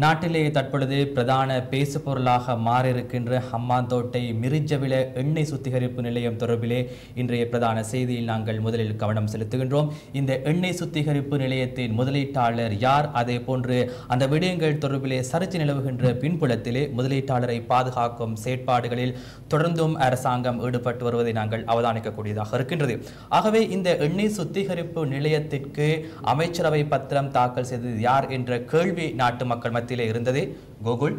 நாட்டிலே தற்பொழுது பிரதான பேசு பொருளாக மாறியிருக்கின்ற ஹம்மாந்தோட்டை மிரிஜவில எண்ணெய் சுத்திகரிப்பு நிலையம் தொடர்பிலே இன்றைய பிரதான செய்தியில் நாங்கள் முதலில் கவனம் செலுத்துகின்றோம். இந்த எண்ணெய் சுத்திகரிப்பு நிலையத்தின் முதலீட்டாளர் யார்? அதே போன்று அந்த விடயங்கள் தொடர்பிலே சர்ச்சை நிலவுகின்ற பின்புலத்திலே முதலீட்டாளரை பாதுகாக்கும் செயற்பாடுகளில் தொடர்ந்தும் அரசாங்கம் ஈடுபட்டு வருவதை நாங்கள் அவதானிக்கக்கூடியதாக இருக்கின்றது. ஆகவே இந்த எண்ணெய் சுத்திகரிப்பு நிலையத்திற்கு அமைச்சரவை பத்திரம் தாக்கல் செய்தது யார் என்ற கேள்வி நாட்டு மக்கள் மத்தியிலே இருந்தது. கோகுல்?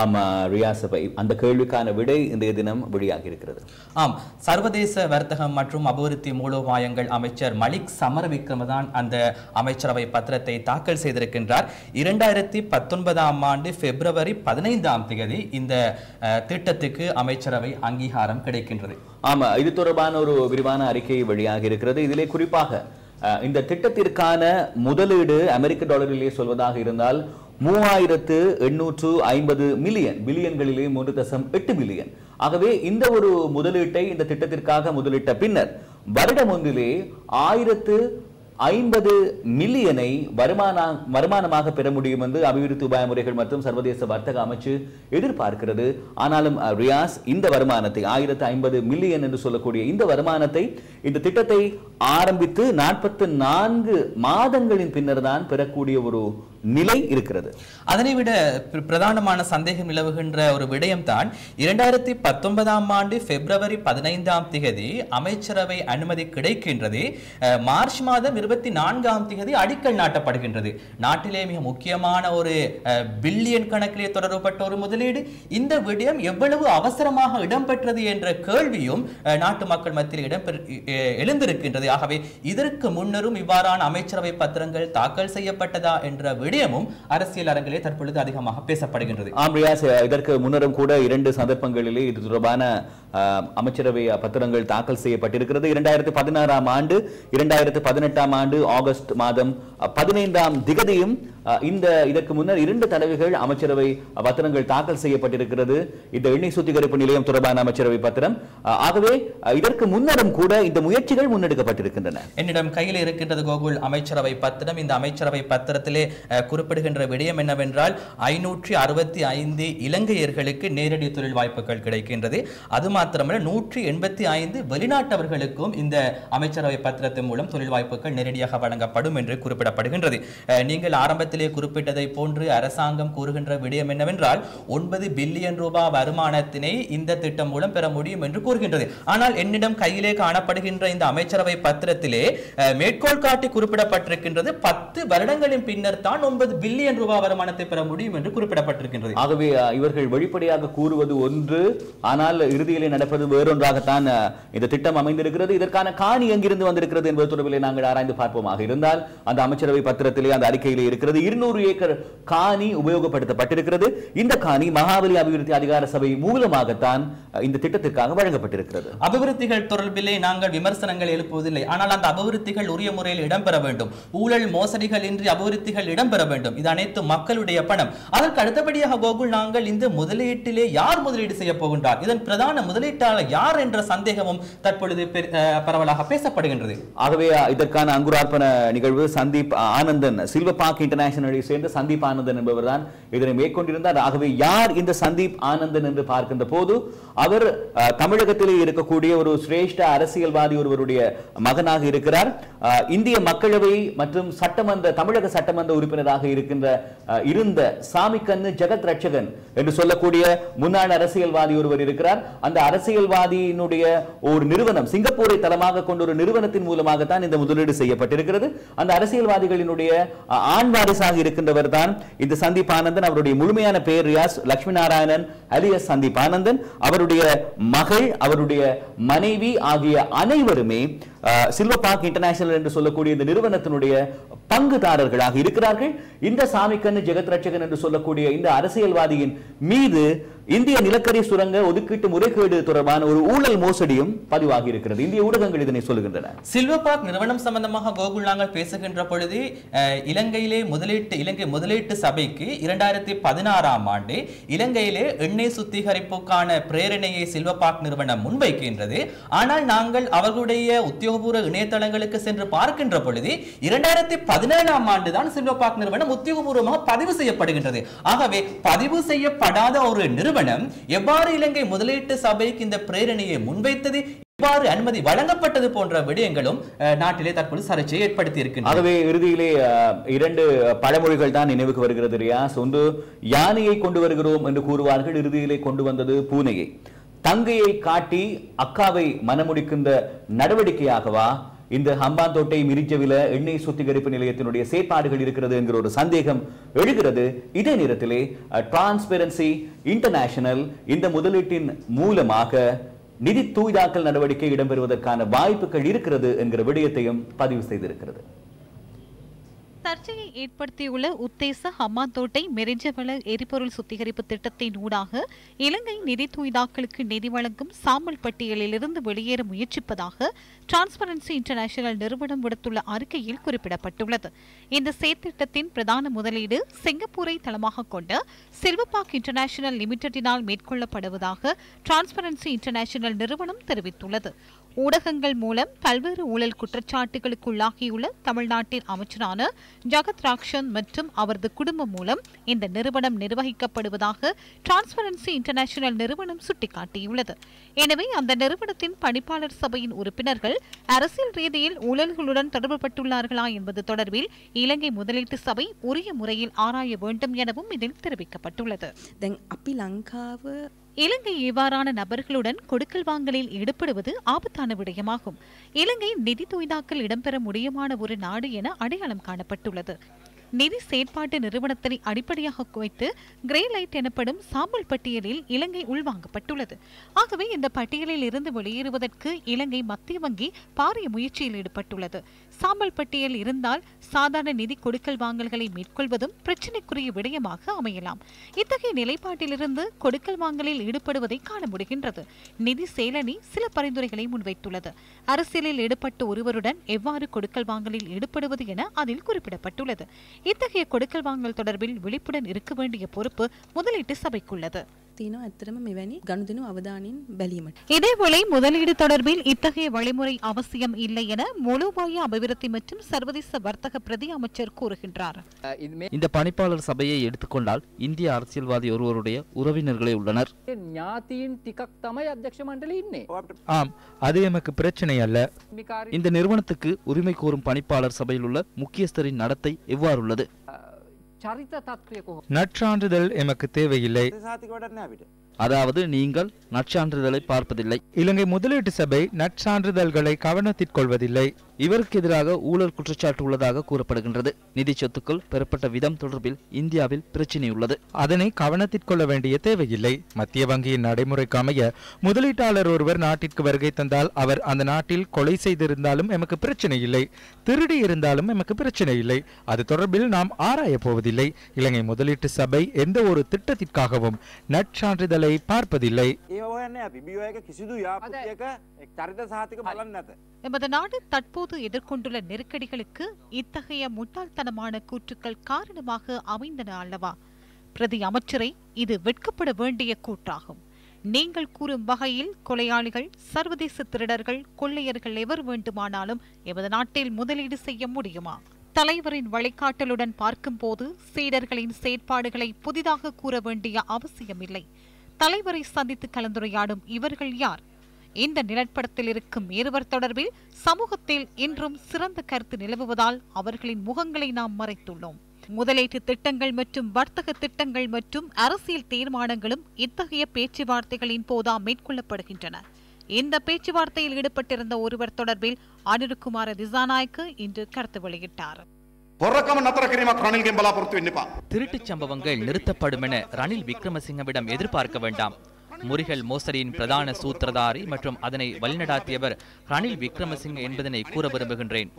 ஆமா ரியாசபை அந்த கேள்விக்கான விடை இன்றைய தினம் வெளியாகி இருக்கிறது ஆம் சர்வதேச வர்த்தகம் மற்றும் அபிவிருத்தி மூலோபாயங்கள் அமைச்சர் மலிக் சமரவிக்ரம தான் அந்த அமைச்சரவை பத்திரத்தை தாக்கல் செய்திருக்கின்றார். இரண்டாயிரத்தி பத்தொன்பதாம் ஆண்டு பிப்ரவரி பதினைந்தாம் தேதி இந்த திட்டத்துக்கு அமைச்சரவை அங்கீகாரம் கிடைக்கின்றது. ஆமா இது தொடர்பான ஒரு விரிவான அறிக்கை வெளியாகி இருக்கிறது இதிலே குறிப்பாக இந்த திட்டத்திற்கான முதலீடு அமெரிக்க டாலரிலே சொல்வதாக இருந்தால் மூவாயிரத்து எண்ணூற்று ஐம்பது மில்லியன் பில்லியன்களிலே மூன்று தசம் எட்டு மில்லியன். ஆகவே இந்த ஒரு முதலீட்டை இந்த திட்டத்திற்காக முதலிட்ட பின்னர் வருடம் ஒன்றிலே ஆயிரத்து ஐம்பது மில்லியனை வருமான வருமானமாக பெற முடியும் என்று அபிவிருத்தி உபாய முறைகள் மற்றும் சர்வதேச வர்த்தக அமைச்சு எதிர்பார்க்கிறது. ஆனாலும் ரியாஸ் இந்த வருமானத்தை ஆயிரத்து ஐம்பது மில்லியன் என்று சொல்லக்கூடிய இந்த வருமானத்தை இந்த திட்டத்தை ஆரம்பித்து நாற்பத்து நான்கு மாதங்களின் பின்னர் தான் பெறக்கூடிய ஒரு நிலை இருக்கிறது. அதனை விட பிரதானமான சந்தேகம் நிலவுகின்ற ஒரு விடயம் தான் இரண்டாயிரத்தி பத்தொன்பதாம் ஆண்டு பிப்ரவரி பதினைந்தாம் திகதி அமைச்சரவை அனுமதி கிடைக்கின்றது. மார்ச் மாதம் இருபத்தி நான்காம் திகதி அடிக்கல் நாட்டப்படுகின்றது. நாட்டிலே மிக முக்கியமான ஒரு பில்லியன் கணக்கிலே தொடரப்பட்ட ஒரு முதலீடு. இந்த விடயம் எவ்வளவு அவசரமாக இடம்பெற்றது என்ற கேள்வியும் நாட்டு மக்கள் மத்தியில் இடம்பெற எழுந்திருக்கின்றது. ஆகவே இதற்கு முன்னரும் இவ்வாறான அமைச்சரவை பத்திரங்கள் தாக்கல் செய்யப்பட்டதா என்ற விடயம் விடயமும் அரசியல் அரங்கிலே தற்பொழுது அதிகமாக பேசப்படுகின்றது. ஆம் ரியாஸ் இதற்கு முன்னரும் கூட இரண்டு சந்தர்ப்பங்களிலே இது தொடர்பான அமைச்சரவை பத்திரங்கள் தாக்கல் செய்யப்பட்டிருக்கிறது. இரண்டாயிரத்தி பதினாறாம் ஆண்டு இரண்டாயிரத்தி பதினெட்டாம் ஆண்டு ஆகஸ்ட் மாதம் பதினைந்தாம் திகதியும் இந்த இதற்கு முன்னர் இரண்டு தடவைகள் அமைச்சரவை பத்திரங்கள் தாக்கல் செய்யப்பட்டிருக்கிறது. இந்த எண்ணெய் சுத்திகரிப்பு நிலையம் தொடர்பான அமைச்சரவை பத்திரம். ஆகவே இதற்கு முன்னரும் கூட இந்த முயற்சிகள் முன்னெடுக்கப்பட்டிருக்கின்றன. என்னிடம் கையில் இருக்கின்றது கோகுல் அமைச்சரவை பத்திரம். இந்த அமைச்சரவை பத்திரத்திலே குறிப்பிடுகின்ற விடயம் என்னவென்றால் ஐநூற்றி அறுபத்தி ஐந்து இலங்கையர்களுக்கு நேரடி தொழில் வாய்ப்புகள் கிடைக்கின்றது. அது மாத்திரமல்ல நூற்றி எண்பத்தி ஐந்து வெளிநாட்டவர்களுக்கும் இந்த அமைச்சரவை பத்திரத்தின் மூலம் தொழில் வாய்ப்புகள் நேரடியாக வழங்கப்படும் என்று குறிப்பிடப்படுகின்றது. நீங்கள் ஆரம்பத்தில் கடிதத்திலே குறிப்பிட்டதை போன்று அரசாங்கம் கூறுகின்ற விடயம் என்னவென்றால் ஒன்பது பில்லியன் ரூபாய் வருமானத்தினை இந்த திட்டம் மூலம் பெற முடியும் என்று கூறுகின்றது. ஆனால் என்னிடம் கையிலே காணப்படுகின்ற இந்த அமைச்சரவை பத்திரத்திலே மேற்கோள் காட்டி குறிப்பிடப்பட்டிருக்கின்றது. பத்து வருடங்களின் பின்னர் தான் ஒன்பது பில்லியன் ரூபாய் வருமானத்தை பெற முடியும் என்று குறிப்பிடப்பட்டிருக்கின்றது. ஆகவே இவர்கள் வெளிப்படையாக கூறுவது ஒன்று ஆனால் இறுதியிலே நடப்பது வேறொன்றாகத்தான் இந்த திட்டம் அமைந்திருக்கிறது. இதற்கான காணி எங்கிருந்து வந்திருக்கிறது என்பது தொடர்பிலே நாங்கள் ஆராய்ந்து பார்ப்போமாக இருந்தால் அந்த அமைச்சரவை பத்திரத்திலே அந்த அறிக்கையிலே இருக்கிறது. இருநூறு ஏக்கர் காணி உபயோகப்படுத்தப்பட்டிருக்கிறது. இந்த காணி மகாபலி அபிவிருத்தி அதிகார சபை மூலமாகத்தான் இந்த திட்டத்திற்காக வழங்கப்பட்டிருக்கிறது. அபிவிருத்திகள் தொடர்பிலே நாங்கள் விமர்சனங்கள் எழுப்புவதில்லை. ஆனால் அந்த அபிவிருத்திகள் உரிய முறையில் இடம்பெற வேண்டும். ஊழல் மோசடிகள் இன்றி அபிவிருத்திகள் இடம்பெற வேண்டும். இது அனைத்து மக்களுடைய பணம். அதற்கு அடுத்தபடியாக கோகுல் நாங்கள் இந்த முதலீட்டிலே யார் முதலீடு செய்ய போகின்றார்? இதன் பிரதான முதலீட்டாளர் யார் என்ற சந்தேகமும் தற்பொழுது பரவலாக பேசப்படுகின்றது. ஆகவே இதற்கான அங்குரார்ப்பண நிகழ்வு சந்தீப் ஆனந்தன் சில்வர் பார்க் இன்டர்நேஷனலை சேர்ந்த சந்தீப் ஆனந்தன் என்பவர் தான் இதனை மேற்கொண்டிருந்தார். ஆகவே யார் இந்த சந்தீப் ஆனந்தன் என்று பார்க்கின்ற போது அவர் தமிழகத்திலே இருக்கக்கூடிய ஒரு சிரேஷ்ட அரசியல்வாதி ஒருவருடைய மகனாக இருக்கிறார். இந்திய மக்களவை மற்றும் சட்டமன்ற தமிழக சட்டமன்ற உறுப்பினராக இருக்கின்ற அஹ், இருந்த சாமிக்கண்ணு ஜெகத் ரட்சகன் என்று சொல்லக்கூடிய முன்னாள் அரசியல்வாதி ஒருவர் இருக்கிறார். அந்த அரசியல்வாதியினுடைய ஒரு நிறுவனம் சிங்கப்பூரை தளமாக கொண்ட ஒரு நிறுவனத்தின் மூலமாகத்தான் இந்த முதலீடு செய்யப்பட்டிருக்கிறது. அந்த அரசியல்வாதிகளினுடைய ஆண் வாரிசு வாரிசாக இருக்கின்றவர் தான் இந்த சந்தீப் ஆனந்தன். அவருடைய முழுமையான பெயர் ரியாஸ் லட்சுமி நாராயணன் அலியஸ் சந்தீப் ஆனந்தன். அவருடைய மகள் அவருடைய மனைவி ஆகிய அனைவருமே அஹ், சில்வர் பார்க் இன்டர்நேஷனல் என்று சொல்லக்கூடிய இந்த நிறுவனத்தினுடைய பங்குதாரர்களாக இருக்கிறார்கள். இந்த சாமிக்கண்ணு ஜெகத் ரட்சகன் என்று சொல்லக்கூடிய இந்த அரசியல்வாதியின் மீது இந்திய நிலக்கரி சுரங்க ஒதுக்கீட்டு முறைகேடு தொடர்பான ஒரு ஊழல் மோசடியும் பதிவாகி இருக்கிறது. இந்திய ஊடகங்கள் இதனை சொல்லுகின்றன சில்வர் பார்க் நிறுவனம் சம்பந்தமாக கோகுல் நாங்கள் பேசுகின்ற பொழுது இலங்கையிலே முதலீட்டு இலங்கை முதலீட்டு சபைக்கு இரண்டாயிரத்தி பதினாறாம் ஆண்டு இலங்கையிலே எண்ணெய் சுத்திகரிப்புக்கான பிரேரணையை சில்வர் பார்க் நிறுவனம் முன்வைக்கின்றது. ஆனால் நாங்கள் அவர்களுடைய உத்தியோக உத்தியோகபூர்வ இணையதளங்களுக்கு சென்று பார்க்கின்ற பொழுது இரண்டாயிரத்தி பதினேழாம் ஆண்டு தான் சில்வபாக் நிறுவனம் உத்தியோகபூர்வமாக பதிவு செய்யப்படுகின்றது. ஆகவே பதிவு செய்யப்படாத ஒரு நிறுவனம் எவ்வாறு இலங்கை முதலீட்டு சபைக்கு இந்த பிரேரணையை முன்வைத்தது? இவ்வாறு அனுமதி வழங்கப்பட்டது போன்ற விடயங்களும் நாட்டிலே தற்போது சர்ச்சையை ஏற்படுத்தி இருக்கின்றன ஆகவே இறுதியிலே இரண்டு பழமொழிகள் தான் நினைவுக்கு வருகிறது ரியாஸ். ஒன்று யானையை கொண்டு வருகிறோம் என்று கூறுவார்கள் இறுதியிலே கொண்டு வந்தது பூனையை. தங்கையை காட்டி அக்காவை மனமுடிக்கின்ற நடவடிக்கையாகவா? இந்த ஹம்பாந்தோட்டை மிரிஜவில எண்ணெய் சுத்திகரிப்பு நிலையத்தினுடைய செயற்பாடுகள் இருக்கிறது என்கிற ஒரு சந்தேகம் எழுகிறது. இதே நேரத்திலே டிரான்ஸ்பெரன்சி இன்டர்நேஷனல் இந்த முதலீட்டின் மூலமாக நிதி தூய்தாக்கல் நடவடிக்கை இடம்பெறுவதற்கான வாய்ப்புகள் இருக்கிறது என்கிற விடயத்தையும் பதிவு செய்திருக்கிறது. சர்ச்சையை ஏற்படுத்தியுள்ள உத்தேச ஹம்மாந்தோட்டை மெரிஞ்சவள எரிபொருள் சுத்திகரிப்பு திட்டத்தின் ஊடாக இலங்கை நிதி தூய்தாக்களுக்கு நிதி வழங்கும் சாம்பல் பட்டியலிலிருந்து வெளியேற முயற்சிப்பதாக டிரான்ஸ்பரன்சி இன்டர்நேஷனல் நிறுவனம் விடுத்துள்ள அறிக்கையில் குறிப்பிடப்பட்டுள்ளது. இந்த செயற்திட்டத்தின் பிரதான முதலீடு சிங்கப்பூரை தளமாக கொண்ட செல்வபாக் இன்டர்நேஷனல் லிமிடெடினால் மேற்கொள்ளப்படுவதாக டிரான்ஸ்பரன்சி இன்டர்நேஷனல் நிறுவனம் தெரிவித்துள்ளது. ஊடகங்கள் மூலம் பல்வேறு ஊழல் குற்றச்சாட்டுகளுக்குள்ளாகியுள்ள தமிழ்நாட்டின் அமைச்சரான ஜகத் ராக்ஷன் மற்றும் அவரது குடும்பம் மூலம் இந்த நிறுவனம் நிர்வகிக்கப்படுவதாக டிரான்ஸ்பரன்சி இன்டர்நேஷனல் நிறுவனம் சுட்டிக்காட்டியுள்ளது. எனவே அந்த நிறுவனத்தின் பணிப்பாளர் சபையின் உறுப்பினர்கள் அரசியல் ரீதியில் ஊழல்களுடன் தொடர்பு பட்டுள்ளார்களா என்பது தொடர்பில் இலங்கை முதலீட்டு சபை உரிய முறையில் ஆராய வேண்டும் எனவும் இதில் தெரிவிக்கப்பட்டுள்ளது. இலங்கை இவ்வாறான நபர்களுடன் கொடுக்கல் வாங்கலில் ஈடுபடுவது ஆபத்தான விடயமாகும். இலங்கை நிதி தொய்தாக்கல் இடம்பெற முடியுமான ஒரு நாடு என அடையாளம் காணப்பட்டுள்ளது. நிதி செயற்பாட்டு நிறுவனத்தினை அடிப்படையாக குவைத்து கிரே லைட் எனப்படும் சாம்பல் பட்டியலில் இலங்கை உள்வாங்கப்பட்டுள்ளது. ஆகவே இந்த பட்டியலில் இருந்து வெளியேறுவதற்கு இலங்கை மத்திய வங்கி பாரிய முயற்சியில் ஈடுபட்டுள்ளது. சாம்பல் பட்டியல் இருந்தால் சாதாரண நிதி கொடுக்கல் வாங்கல்களை மேற்கொள்வதும் பிரச்சினைக்குரிய விடயமாக அமையலாம். இத்தகைய நிலைப்பாட்டிலிருந்து கொடுக்கல் வாங்கலில் ஈடுபடுவதை காண முடிகின்றது. நிதி செயலணி சில பரிந்துரைகளை முன்வைத்துள்ளது. அரசியலில் ஈடுபட்ட ஒருவருடன் எவ்வாறு கொடுக்கல் வாங்கலில் ஈடுபடுவது என அதில் குறிப்பிடப்பட்டுள்ளது. இத்தகைய கொடுக்கல் வாங்கல் தொடர்பில் விழிப்புடன் இருக்க வேண்டிய பொறுப்பு முதலீட்டு சபைக்குள்ளது. තියෙනවා ඇත්තරම මෙවැනි ගනුදෙනු අවධානයෙන් බැලීමට. இதேவேளை முதலீடு தொடர்பில் இத்தகைய வழிமுறை அவசியம் இல்லை என மூலோபாய அபிவிருத்தி மற்றும் சர்வதேச வர்த்தக பிரதி அமைச்சர் கூறுகின்றார் இந்த பணிப்பாளர் சபையை எடுத்துக்கொண்டால் இந்திய அரசியல்வாதி ஒருவருடைய உறவினர்களே உள்ளனர் ඥාතීන් ටිකක් තමයි අධ්‍යක්ෂ මණ්ඩල ඉන්නේ ஆம் அது எமக்கு பிரச்சனை அல்ல මිකාරී இந்த நிறுவனத்துக்கு உரிமை கோரும் பணிப்பாளர் சபையில் உள்ள முக்கியஸ்தரின் நடத்தை எவ்வாறுள்ளது චරිත තත්ත්වය කොහොම நற்சான்றிதழ் எமக்கு தேவையில்லை அதாவது நீங்கள் நற்சான்றிதழை பார்ப்பதில்லை இலங்கை முதலீட்டு சபை நற்சான்றிதழ்களை கவனத்திற் கொள்வதில்லை இவருக்கு எதிராக ஊழல் குற்றச்சாட்டு உள்ளதாக கூறப்படுகின்றது. நிதி சொத்துக்கள் பெறப்பட்ட விதம் தொடர்பில் இந்தியாவில் பிரச்சினை உள்ளது. அதனை கவனத்திற்கொள்ள வேண்டிய தேவையில்லை. மத்திய வங்கியின் நடைமுறைக்கு அமைய முதலீட்டாளர் ஒருவர் நாட்டிற்கு வருகை தந்தால் அவர் அந்த நாட்டில் கொலை செய்திருந்தாலும் எமக்கு பிரச்சனை இல்லை. திருடி இருந்தாலும் எமக்கு பிரச்சனை இல்லை. அது தொடர்பில் நாம் ஆராயப் போவதில்லை. இலங்கை முதலீட்டு சபை எந்த ஒரு திட்டத்திற்காகவும் நற்சான்றிதழை பார்ப்பதில்லை. எமது தற்போது தற்போது எதிர்கொண்டுள்ள நெருக்கடிகளுக்கு இத்தகைய முட்டாள்தனமான கூற்றுக்கள் காரணமாக அமைந்தன அல்லவா? பிரதி அமைச்சரை இது வெட்கப்பட வேண்டிய கூற்றாகும். நீங்கள் கூறும் வகையில் கொலையாளிகள் சர்வதேச திருடர்கள் கொள்ளையர்கள் எவர் வேண்டுமானாலும் எமது நாட்டில் முதலீடு செய்ய முடியுமா? தலைவரின் வழிகாட்டலுடன் பார்க்கும்போது சீடர்களின் செயற்பாடுகளை புதிதாக கூற வேண்டிய அவசியமில்லை. தலைவரை சந்தித்து கலந்துரையாடும் இவர்கள் யார்? இந்த நிலப்படத்தில் இருக்கும் இருவர் தொடர்பில் சமூகத்தில் இன்றும் சிறந்த கருத்து நிலவுவதால் அவர்களின் முகங்களை நாம் மறைத்துள்ளோம். முதலீட்டு திட்டங்கள் மற்றும் வர்த்தக திட்டங்கள் மற்றும் அரசியல் தீர்மானங்களும் இத்தகைய பேச்சுவார்த்தைகளின் போதா மேற்கொள்ளப்படுகின்றன. இந்த பேச்சுவார்த்தையில் ஈடுபட்டிருந்த ஒருவர் தொடர்பில் அனிருக்குமார திசாநாய்க்கு இன்று கருத்து வெளியிட்டார். திருட்டுச் சம்பவங்கள் நிறுத்தப்படும் என ரணில் விக்ரமசிங்கவிடம் எதிர்பார்க்க வேண்டாம். முறிகள் மோசடியின் பிரதான சூத்திரதாரி மற்றும் அதனை வழிநடாத்தியவர் ரணில் விக்ரமசிங்க என்பதனை கூற விரும்புகின்றேன்.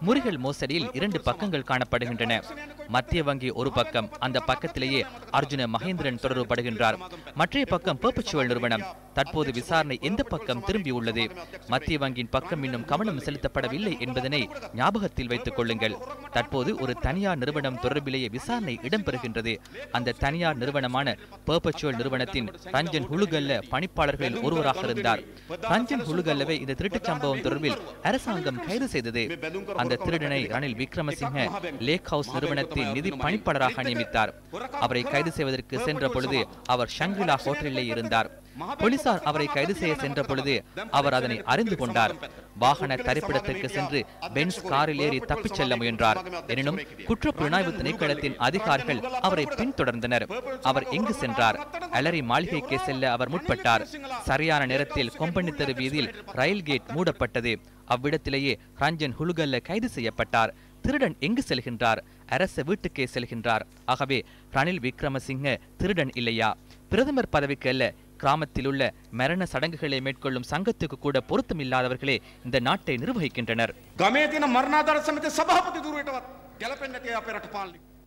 முறிகள் மோசடியில் இரண்டு பக்கங்கள் காணப்படுகின்றன. மத்திய வங்கி ஒரு பக்கம் அந்த பக்கத்திலேயே அர்ஜுன மகேந்திரன் தொடர்புபடுகின்றார். மற்றைய பக்கம் பெர்பச்சுவல் நிறுவனம். தற்போது விசாரணை எந்த பக்கம் திரும்பியுள்ளது? மத்திய வங்கியின் பக்கம் இன்னும் கவனம் செலுத்தப்படவில்லை என்பதனை ஞாபகத்தில் வைத்துக் கொள்ளுங்கள். தற்போது ஒரு தனியார் நிறுவனம் தொடர்பிலேயே விசாரணை இடம்பெறுகின்றது. அந்த தனியார் நிறுவனமான பர்பச்சுவல் நிறுவனத்தின் ரஞ்சன் ஹுலுகல்ல பணிப்பாளர்களில் ஒருவராக இருந்தார். ரஞ்சன் ஹுலுகல்லவை இந்த திருட்டுச் சம்பவம் தொடர்பில் அரசாங்கம் கைது செய்தது. அந்த திருடனை ரணில் விக்ரமசிங்க லேக் ஹவுஸ் நிறுவனத்தின் நிதி பணிப்பாளராக நியமித்தார். அவரை கைது செய்வதற்கு சென்ற பொழுது அவர் ஷங்கிலா ஹோட்டலிலே இருந்தார். போலீசார் அவரை கைது செய்ய சென்ற பொழுது அவர் அதனை அறிந்து கொண்டார். வாகன தரிப்பிடத்திற்கு சென்று பென்ஸ் காரில் ஏறி தப்பிச் செல்ல முயன்றார். எனினும் குற்ற புலனாய்வு திணைக்களத்தின் அதிகாரிகள் அவரை பின்தொடர்ந்தனர். அவர் எங்கு சென்றார்? அலரி மாளிகைக்கு செல்ல அவர் முற்பட்டார். சரியான நேரத்தில் கொம்பனி தெரு வீதியில் ரயில் கேட் மூடப்பட்டது. அவ்விடத்திலேயே ரஞ்சன் ஹுலுகல்ல கைது செய்யப்பட்டார். திருடன் எங்கு செல்கின்றார்? அரச வீட்டுக்கே செல்கின்றார். ஆகவே ரணில் விக்ரமசிங்க திருடன் இல்லையா? பிரதமர் பதவிக்கு அல்ல. கிராமத்தில் உள்ள மரண சடங்குகளை மேற்கொள்ளும் சங்கத்துக்கு கூட பொருத்தமில்லாதவர்களே இந்த நாட்டை நிர்வகிக்கின்றனர்.